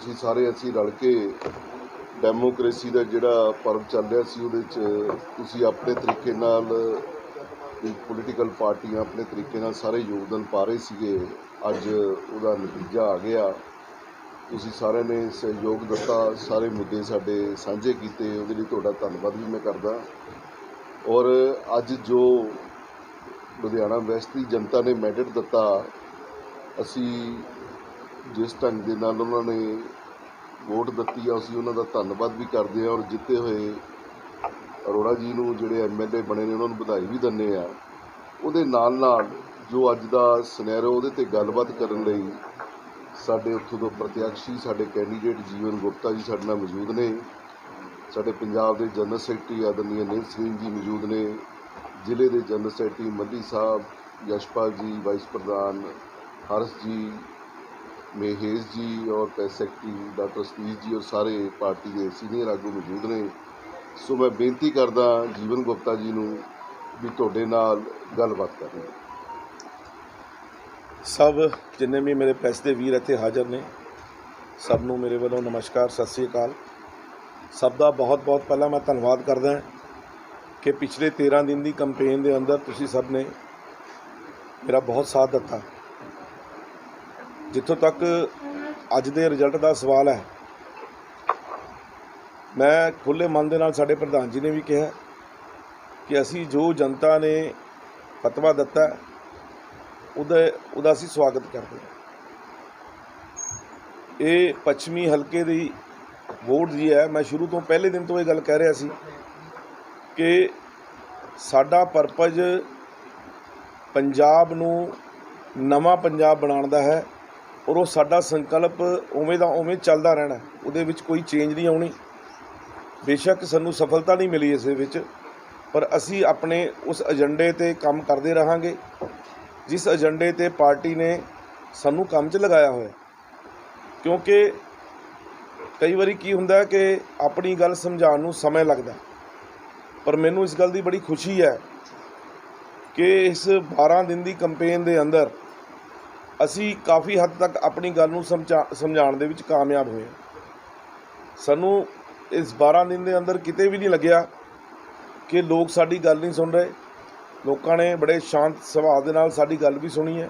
ਤੁਸੀਂ ਸਾਰੇ ਅਸੀਂ ਰਲ ਕੇ ਡੈਮੋਕ੍ਰੇਸੀ ਦਾ ਜਿਹੜਾ ਪਰਵ ਚੱਲ ਰਿਹਾ ਸੀ, ਉਹਦੇ 'ਚ ਤੁਸੀਂ ਆਪਣੇ ਤਰੀਕੇ ਨਾਲ ਪੋਲੀਟੀਕਲ ਪਾਰਟੀਆਂ ਆਪਣੇ ਤਰੀਕੇ ਨਾਲ ਸਾਰੇ ਯੋਗਦਾਨ ਪਾ ਰਹੇ ਸੀਗੇ। ਅੱਜ ਉਹਦਾ ਨਤੀਜਾ ਆ ਗਿਆ। ਤੁਸੀਂ ਸਾਰਿਆਂ ਨੇ ਸਹਿਯੋਗ ਦਿੱਤਾ, ਸਾਰੇ ਮੁੱਦੇ ਸਾਡੇ ਸਾਂਝੇ ਕੀਤੇ, ਉਹਦੇ ਲਈ ਤੁਹਾਡਾ ਧੰਨਵਾਦ ਵੀ ਮੈਂ ਕਰਦਾ। ਔਰ ਅੱਜ ਜੋ ਲੁਧਿਆਣਾ ਵੈਸਟ ਦੀ ਜਨਤਾ ਨੇ ਮੈਂਡੇਟ ਦਿੱਤਾ, ਅਸੀਂ ਜਿਸ ਢੰਗ ਦੇ ਨਾਲ ਉਹਨਾਂ ਨੇ ਵੋਟ ਦਿੱਤੀ ਆ, ਅਸੀਂ ਉਹਨਾਂ ਦਾ ਧੰਨਵਾਦ ਵੀ ਕਰਦੇ ਆ ਔਰ ਜਿੱਤੇ ਹੋਏ ਅਰੋੜਾ ਜੀ ਨੂੰ ਜਿਹੜੇ ਐਮਐਲਏ ਬਣੇ ਨੇ, ਉਹਨਾਂ ਨੂੰ ਵਧਾਈ ਵੀ ਦਿੰਦੇ ਆ ਉਹਦੇ ਨਾਲ ਨਾਲ ਜੋ ਅੱਜ ਦਾ ਸਿਨੈਰੀਓ ਉਹਦੇ ਤੇ ਗੱਲਬਾਤ ਕਰਨ ਲਈ ਸਾਡੇ ਉੱਥੋਂ ਤੋਂ ਪ੍ਰਤੀਕਸ਼ੀ ਸਾਡੇ ਕੈਂਡੀਡੇਟ ਜੀਵਨ ਗੁਪਤਾ ਜੀ ਸਾਡੇ ਨਾਲ ਮੌਜੂਦ ਨੇ। ਸਾਡੇ ਪੰਜਾਬ ਦੇ ਜਨਰਲ ਸੈਕਟਰੀ ਆਦਰਨੀय ਨੀਲ ਸਿੰਘ ਜੀ ਮੌਜੂਦ ਨੇ। ਜ਼ਿਲ੍ਹੇ ਦੇ ਜਨਰਲ ਸੈਕਟਰੀ ਮੱਲੀ ਸਾਹਿਬ, ਯਸ਼ਪਾਲ ਜੀ, ਵਾਈਸ ਪ੍ਰਧਾਨ ਹਰਸ਼ ਜੀ ਮੇਹੇਜ਼ ਜੀ ਔਰ ਪ੍ਰੈਸ ਸੈਕਟਰੀ ਡਾਕਟਰ ਸਤੀਸ਼ ਜੀ ਔਰ ਸਾਰੇ ਪਾਰਟੀ ਦੇ ਸੀਨੀਅਰ ਆਗੂ ਮੌਜੂਦ ਨੇ। ਸੋ ਮੈਂ ਬੇਨਤੀ ਕਰਦਾ ਜੀਵਨ ਗੁਪਤਾ ਜੀ ਨੂੰ ਵੀ ਤੁਹਾਡੇ ਨਾਲ ਗੱਲਬਾਤ ਕਰਨੀ। ਸਭ ਜਿੰਨੇ ਵੀ ਮੇਰੇ ਪ੍ਰੈਸ ਦੇ ਵੀਰ ਇੱਥੇ ਹਾਜ਼ਰ ਨੇ, ਸਭ ਨੂੰ ਮੇਰੇ ਵੱਲੋਂ ਨਮਸਕਾਰ, ਸਤਿ ਸ੍ਰੀ ਅਕਾਲ। ਸਭ ਦਾ ਬਹੁਤ ਬਹੁਤ ਪਹਿਲਾਂ ਮੈਂ ਧੰਨਵਾਦ ਕਰਦਾ ਕਿ ਪਿਛਲੇ 13 ਦਿਨ ਦੀ ਕੈਂਪੇਨ ਦੇ ਅੰਦਰ ਤੁਸੀਂ ਸਭ ਨੇ ਮੇਰਾ ਬਹੁਤ ਸਾਥ ਦਿੱਤਾ। ਜਿੱਥੋਂ ਤੱਕ ਅੱਜ ਦੇ ਰਿਜ਼ਲਟ ਦਾ ਸਵਾਲ ਹੈ, ਮੈਂ ਖੁੱਲੇ ਮਨ ਦੇ ਨਾਲ ਸਾਡੇ ਪ੍ਰਧਾਨ ਜੀ ਨੇ ਵੀ ਕਿਹਾ ਕਿ ਅਸੀਂ ਜੋ ਜਨਤਾ ਨੇ ਫਤਵਾ ਦਿੱਤਾ, ਉਹਦੇ, ਉਹਦਾ ਉਹਦਾ ਅਸੀਂ ਸਵਾਗਤ ਕਰਦੇ ਹਾਂ। ਇਹ ਪੱਛਮੀ ਹਲਕੇ ਦੀ ਵੋਟ ਜੀ ਹੈ। ਮੈਂ ਸ਼ੁਰੂ ਤੋਂ ਪਹਿਲੇ ਦਿਨ ਤੋਂ ਇਹ ਗੱਲ ਕਹਿ ਰਿਹਾ ਸੀ ਕਿ ਸਾਡਾ ਪਰਪਸ ਪੰਜਾਬ ਨੂੰ ਨਵਾਂ ਪੰਜਾਬ ਬਣਾਉਣ ਦਾ ਹੈ। ਔਰ ਉਹ ਸਾਡਾ ਸੰਕਲਪ ਉਵੇਂ ਦਾ ਉਵੇਂ ਚੱਲਦਾ ਰਹਿਣਾ ਉਹਦੇ ਵਿੱਚ ਕੋਈ ਚੇਂਜ ਨਹੀਂ ਆਉਣੀ। ਬੇਸ਼ੱਕ ਸਾਨੂੰ ਸਫਲਤਾ ਨਹੀਂ ਮਿਲੀ ਇਸ ਵਿੱਚ, ਪਰ ਅਸੀਂ ਆਪਣੇ ਉਸ ਏਜੰਡੇ ਤੇ ਕੰਮ ਕਰਦੇ ਰਹਾਂਗੇ, ਜਿਸ ਏਜੰਡੇ ਤੇ ਪਾਰਟੀ ਨੇ ਸਾਨੂੰ ਕੰਮ 'ਚ ਲਗਾਇਆ ਹੋਇਆ ਕਿਉਂਕਿ ਕਈ ਵਾਰੀ ਕੀ ਹੁੰਦਾ ਕਿ ਆਪਣੀ ਗੱਲ ਸਮਝਾਉਣ ਨੂੰ ਸਮਾਂ ਲੱਗਦਾ ਪਰ ਮੈਨੂੰ ਇਸ ਗੱਲ ਦੀ ਬੜੀ ਖੁਸ਼ੀ ਹੈ ਕਿ ਇਸ 12 ਦਿਨ ਦੀ ਕੈਂਪੇਨ ਦੇ ਅੰਦਰ ਅਸੀਂ ਕਾਫੀ ਹੱਦ ਤੱਕ ਆਪਣੀ ਗੱਲ ਨੂੰ ਸਮਝਾ, ਸਮਝਾਉਣ ਦੇ ਵਿੱਚ ਕਾਮਯਾਬ ਹੋਏ ਸਾਨੂੰ ਇਸ 12 ਦਿਨ ਦੇ ਅੰਦਰ ਕਿਤੇ ਵੀ ਨਹੀਂ ਲੱਗਿਆ ਕਿ ਲੋਕ ਸਾਡੀ ਗੱਲ ਨਹੀਂ ਸੁਣ ਰਹੇ। ਲੋਕਾਂ ਨੇ ਬੜੇ ਸ਼ਾਂਤ ਸੁਭਾਅ ਦੇ ਨਾਲ ਸਾਡੀ ਗੱਲ ਵੀ ਸੁਣੀ ਹੈ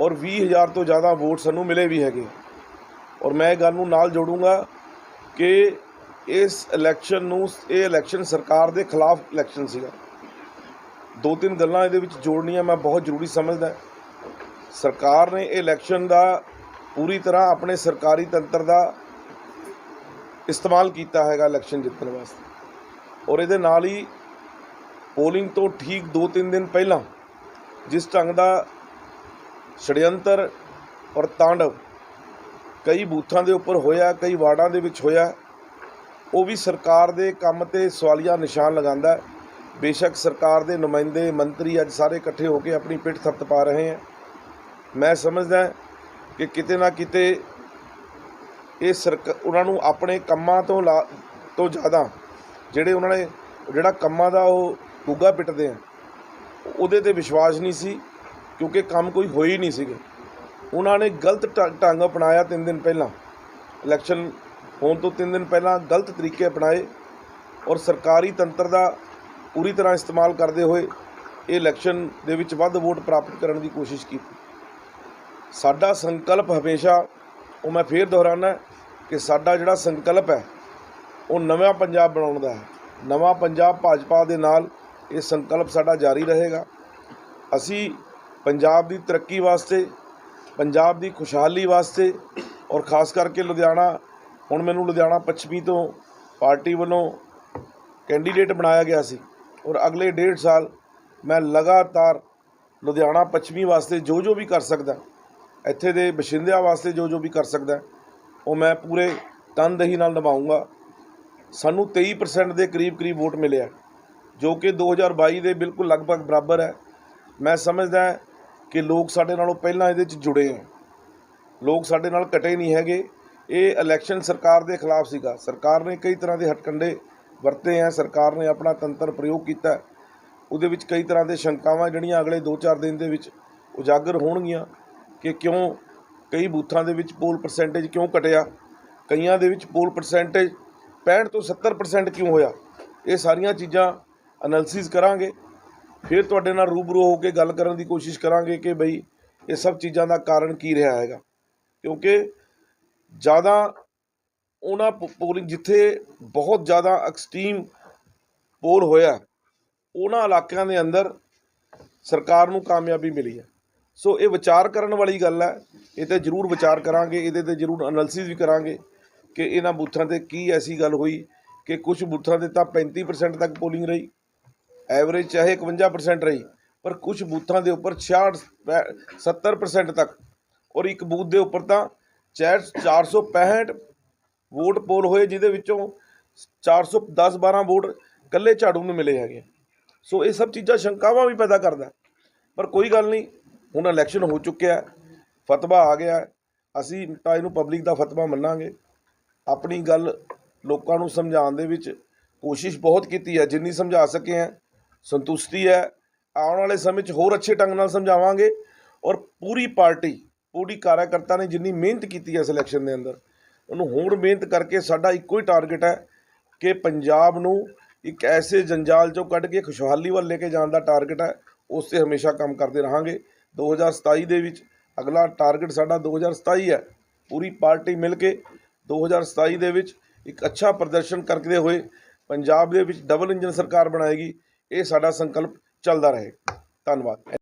ਔਰ 20000 ਤੋਂ ਜ਼ਿਆਦਾ ਵੋਟ ਸਾਨੂੰ ਮਿਲੇ ਵੀ ਹੈਗੇ। ਔਰ ਮੈਂ ਇਹ ਗੱਲ ਨੂੰ ਨਾਲ ਜੋੜੂੰਗਾ ਕਿ ਇਸ ਇਲੈਕਸ਼ਨ ਨੂੰ, ਇਹ ਇਲੈਕਸ਼ਨ ਸਰਕਾਰ ਦੇ ਖਿਲਾਫ ਇਲੈਕਸ਼ਨ ਸੀਗਾ। ਦੋ ਤਿੰਨ ਗੱਲਾਂ ਇਹਦੇ ਵਿੱਚ ਜੋੜਨੀਆਂ ਮੈਂ ਬਹੁਤ ਜ਼ਰੂਰੀ ਸਮਝਦਾ। ਸਰਕਾਰ ਨੇ ਇਹ ਇਲੈਕਸ਼ਨ ਦਾ ਪੂਰੀ ਤਰ੍ਹਾਂ ਆਪਣੇ ਸਰਕਾਰੀ ਤੰਤਰ ਦਾ ਇਸਤੇਮਾਲ ਕੀਤਾ ਹੈਗਾ ਇਲੈਕਸ਼ਨ ਜਿੱਤਣ ਵਾਸਤੇ। ਔਰ ਇਹਦੇ ਨਾਲ ਹੀ ਪੋਲਿੰਗ ਤੋਂ ਠੀਕ 2-3 ਦਿਨ ਪਹਿਲਾਂ ਜਿਸ ਢੰਗ ਦਾ ਛੜਯੰਤਰ ਔਰ ਤਾਂਡਵ ਕਈ ਬੂਥਾਂ ਦੇ ਉੱਪਰ ਹੋਇਆ, ਕਈ ਵਾਰਡਾਂ ਦੇ ਵਿੱਚ ਹੋਇਆ, ਉਹ ਵੀ ਸਰਕਾਰ ਦੇ ਕੰਮ ਤੇ ਸਵਾਲੀਆ ਨਿਸ਼ਾਨ ਲਗਾਉਂਦਾ ਬੇਸ਼ੱਕ ਸਰਕਾਰ ਦੇ ਨੁਮਾਇੰਦੇ, ਮੰਤਰੀ ਅੱਜ ਸਾਰੇ ਇਕੱਠੇ ਹੋ ਕੇ ਆਪਣੀ ਪਿੱਠ ਥੱਪਤ ਪਾ ਰਹੇ ਹੈ। ਮੈਂ ਸਮਝਦਾ ਕਿ ਕਿਤੇ ਨਾ ਕਿਤੇ ਇਹ ਸਰਕ, ਉਹਨਾਂ ਨੂੰ ਆਪਣੇ ਕੰਮਾਂ ਤੋਂ ਲਾ, ਤੋਂ ਜ਼ਿਆਦਾ ਜਿਹੜੇ ਉਹਨਾਂ ਨੇ, ਜਿਹੜਾ ਕੰਮਾਂ ਦਾ ਉਹ ਗੁੱਗਾ ਪਿੱਟਦੇ ਆ, ਉਹਦੇ ਤੇ ਵਿਸ਼ਵਾਸ ਨਹੀਂ ਸੀ, ਕਿਉਂਕਿ ਕੰਮ ਕੋਈ ਹੋਈ ਹੀ ਨਹੀਂ ਸੀਗੇ। ਉਹਨਾਂ ਨੇ ਗਲਤ ਢ- ਢੰਗ ਅਪਣਾਇਆ ਤਿੰਨ ਦਿਨ ਪਹਿਲਾਂ। ਇਲੈਕਸ਼ਨ ਹੋਣ ਤੋਂ ਤਿੰਨ ਦਿਨ ਪਹਿਲਾਂ ਗਲਤ ਤਰੀਕੇ ਅਪਣਾਏ ਔਰ ਸਰਕਾਰੀ ਤੰਤਰ ਦਾ ਪੂਰੀ ਤਰ੍ਹਾਂ ਇਸਤੇਮਾਲ ਕਰਦੇ ਹੋਏ ਇਹ ਇਲੈਕਸ਼ਨ ਦੇ ਵਿੱਚ ਵੱਧ ਵੋਟ ਪ੍ਰਾਪਤ ਕਰਨ ਦੀ ਕੋਸ਼ਿਸ਼ ਕੀਤੀ। ਸਾਡਾ ਸੰਕਲਪ ਹਮੇਸ਼ਾ, ਉਹ ਮੈਂ ਫੇਰ ਦੁਹਰਾਉਣਾ ਕਿ ਸਾਡਾ ਜਿਹੜਾ ਸੰਕਲਪ ਹੈ, ਉਹ ਨਵਾਂ ਪੰਜਾਬ ਬਣਾਉਣ ਦਾ ਹੈ। ਨਵਾਂ ਪੰਜਾਬ ਭਾਜਪਾ ਦੇ ਨਾਲ ਇਹ ਸੰਕਲਪ ਸਾਡਾ ਜਾਰੀ ਰਹੇਗਾ। ਅਸੀਂ ਪੰਜਾਬ ਦੀ ਤਰੱਕੀ ਵਾਸਤੇ, ਪੰਜਾਬ ਦੀ ਖੁਸ਼ਹਾਲੀ ਵਾਸਤੇ ਔਰ ਖਾਸ ਕਰਕੇ ਲੁਧਿਆਣਾ, ਹੁਣ ਮੈਨੂੰ ਲੁਧਿਆਣਾ ਪੱਛਮੀ ਤੋਂ ਪਾਰਟੀ ਵੱਲੋਂ ਕੈਂਡੀਡੇਟ ਬਣਾਇਆ ਗਿਆ ਸੀ ਔਰ ਅਗਲੇ ਡੇਢ ਸਾਲ ਮੈਂ ਲਗਾਤਾਰ ਲੁਧਿਆਣਾ ਪੱਛਮੀ ਵਾਸਤੇ ਜੋ ਜੋ ਵੀ ਕਰ ਸਕਦਾ ਇੱਥੇ ਦੇ ਬਸ਼ਿੰਦਿਆਂ ਵਾਸਤੇ ਜੋ ਜੋ ਵੀ ਕਰ ਸਕਦਾ ਉਹ ਮੈਂ ਪੂਰੇ ਤਨਦੇਹੀ ਨਾਲ ਨਿਭਾਊਂਗਾ। ਸਾਨੂੰ 23% ਦੇ ਕਰੀਬ ਕਰੀਬ ਵੋਟ ਮਿਲਿਆ ਜੋ ਕਿ 2022 ਦੇ ਬਿਲਕੁਲ ਲਗਭਗ ਬਰਾਬਰ ਹੈ। ਮੈਂ ਸਮਝਦਾ ਕਿ ਲੋਕ ਸਾਡੇ ਨਾਲੋਂ ਪਹਿਲਾਂ ਇਹਦੇ 'ਚ ਜੁੜੇ ਹੈ ਲੋਕ ਸਾਡੇ ਨਾਲ ਕਟੇ ਨਹੀਂ ਹੈਗੇ। ਇਹ ਇਲੈਕਸ਼ਨ ਸਰਕਾਰ ਦੇ ਖਿਲਾਫ ਸੀਗਾ। ਸਰਕਾਰ ਨੇ ਕਈ ਤਰ੍ਹਾਂ ਦੇ ਹਟਕੰਡੇ ਵਰਤੇ ਹੈ ਸਰਕਾਰ ਨੇ ਆਪਣਾ ਤੰਤਰ ਪ੍ਰਯੋਗ ਕੀਤਾ। ਉਹਦੇ ਵਿੱਚ ਕਈ ਤਰ੍ਹਾਂ ਦੇ ਸ਼ੰਕਾਵਾਂ ਜਿਹੜੀਆਂ ਅਗਲੇ 2-4 ਦਿਨ ਦੇ ਵਿੱਚ ਉਜਾਗਰ ਹੋਣਗੀਆਂ। ਕਿ ਕਿਉਂ ਕਈ ਬੂਥਾਂ ਦੇ ਵਿੱਚ ਪੋਲ ਪਰਸੈਂਟੇਜ ਕਿਉਂ ਘਟਿਆ? ਕਈਆਂ ਦੇ ਵਿੱਚ ਪੋਲ ਪਰਸੈਂਟੇਜ 65 ਤੋਂ 70% ਕਿਉਂ ਹੋਇਆ? ਇਹ ਸਾਰੀਆਂ ਚੀਜ਼ਾਂ ਐਨਾਲਿਸਿਸ ਕਰਾਂਗੇ। ਫਿਰ ਤੁਹਾਡੇ ਨਾਲ ਰੂਬਰੂ ਹੋ ਕੇ ਗੱਲ ਕਰਨ ਦੀ ਕੋਸ਼ਿਸ਼ ਕਰਾਂਗੇ ਕਿ ਬਈ ਇਹ ਸਭ ਚੀਜ਼ਾਂ ਦਾ ਕਾਰਨ ਕੀ ਰਿਹਾ ਹੈਗਾ। ਕਿਉਂਕਿ ਜ਼ਿਆਦਾ ਉਹਨਾਂ ਪੋਲਿੰਗ ਜਿੱਥੇ ਬਹੁਤ ਜ਼ਿਆਦਾ ਐਕਸਟ੍ਰੀਮ ਪੋਲ ਹੋਇਆ, ਉਹਨਾਂ ਇਲਾਕਿਆਂ ਦੇ ਅੰਦਰ ਸਰਕਾਰ ਨੂੰ ਕਾਮਯਾਬੀ ਮਿਲੀ ਹੈ। ਸੋ ਇਹ ਵਿਚਾਰ ਕਰਨ ਵਾਲੀ ਗੱਲ ਹੈ। ਇਹ ਤੇ ਜ਼ਰੂਰ ਵਿਚਾਰ ਕਰਾਂਗੇ। ਇਹਦੇ ਤੇ ਜ਼ਰੂਰ ਐਨਾਲਿਸਿਸ ਵੀ ਕਰਾਂਗੇ ਕਿ ਇਹਨਾਂ ਬੂਥਾਂ ਤੇ ਕੀ ਐਸੀ ਗੱਲ ਹੋਈ ਕਿ ਕੁਝ ਬੂਥਾਂ ਤੇ ਤਾਂ 35% ਤੱਕ ਪੋਲਿੰਗ ਰਹੀ ਐਵਰੇਜ ਚਾਹੇ 51% ਰਹੀ, ਪਰ ਕੁਝ ਬੂਥਾਂ ਦੇ ਉੱਪਰ 66 70% ਤੱਕ ਔਰ ਇੱਕ ਬੂਥ ਦੇ ਉੱਪਰ ਤਾਂ 465 ਵੋਟ ਪੋਲ ਹੋਏ, ਜਿਹਦੇ ਵਿੱਚੋਂ 410 12 ਵੋਟ ਕੱਲੇ ਝਾੜੂ ਨੂੰ ਮਿਲੇ ਹੈਗੇ। ਸੋ ਇਹ ਸਭ ਚੀਜ਼ਾਂ ਸ਼ੰਕਾਵਾਂ ਵੀ ਪੈਦਾ ਕਰਦਾ। ਪਰ ਕੋਈ ਗੱਲ ਨਹੀਂ ਹੁਣ ਇਲੈਕਸ਼ਨ ਹੋ ਚੁੱਕਿਆ ਫਤਵਾ ਆ ਗਿਆ ਅਸੀਂ ਤਾਂ ਇਹਨੂੰ ਪਬਲਿਕ ਦਾ ਫਤਵਾ ਮੰਨਾਂਗੇ। ਆਪਣੀ ਗੱਲ ਲੋਕਾਂ ਨੂੰ ਸਮਝਾਉਣ ਦੇ ਵਿੱਚ ਕੋਸ਼ਿਸ਼ ਬਹੁਤ ਕੀਤੀ ਹੈ, ਜਿੰਨੀ ਸਮਝਾ ਸਕੇ ਹੈ, ਸੰਤੁਸ਼ਟੀ ਹੈ। ਆਉਣ ਵਾਲੇ ਸਮੇਂ 'ਚ ਹੋਰ ਅੱਛੇ ਢੰਗ ਨਾਲ ਸਮਝਾਵਾਂਗੇ ਔਰ ਪੂਰੀ ਪਾਰਟੀ, ਪੂਰੀ ਕਾਰਜਕਰਤਾ ਨੇ ਜਿੰਨੀ ਮਿਹਨਤ ਕੀਤੀ ਹੈ ਇਸ ਇਲੈਕਸ਼ਨ ਦੇ ਅੰਦਰ, ਉਹਨੂੰ ਹੋਰ ਮਿਹਨਤ ਕਰਕੇ ਸਾਡਾ ਇੱਕੋ ਹੀ ਟਾਰਗੇਟ ਹੈ ਕਿ ਪੰਜਾਬ ਨੂੰ ਇੱਕ ਐਸੇ ਜੰਜਾਲ 'ਚੋਂ ਕੱਢ ਕੇ ਖੁਸ਼ਹਾਲੀ ਵੱਲ ਲੈ ਕੇ ਜਾਣ ਦਾ ਟਾਰਗੇਟ ਹੈ, ਉਸ 'ਤੇ ਹਮੇਸ਼ਾ ਕੰਮ ਕਰਦੇ ਰਹਾਂਗੇ। 2027 ਦੇ ਵਿੱਚ ਅਗਲਾ ਟਾਰਗੇਟ ਸਾਡਾ 2027 ਹੈ। ਪੂਰੀ ਪਾਰਟੀ ਮਿਲ ਕੇ 2027 ਦੇ ਵਿੱਚ ਇੱਕ ਅੱਛਾ ਪ੍ਰਦਰਸ਼ਨ ਕਰਦੇ ਹੋਏ। ਪੰਜਾਬ ਦੇ ਵਿੱਚ ਡਬਲ ਇੰਜਨ ਸਰਕਾਰ ਬਣਾਏਗੀ। ਇਹ ਸਾਡਾ ਸੰਕਲਪ ਚੱਲਦਾ ਰਹੇ। ਧੰਨਵਾਦ।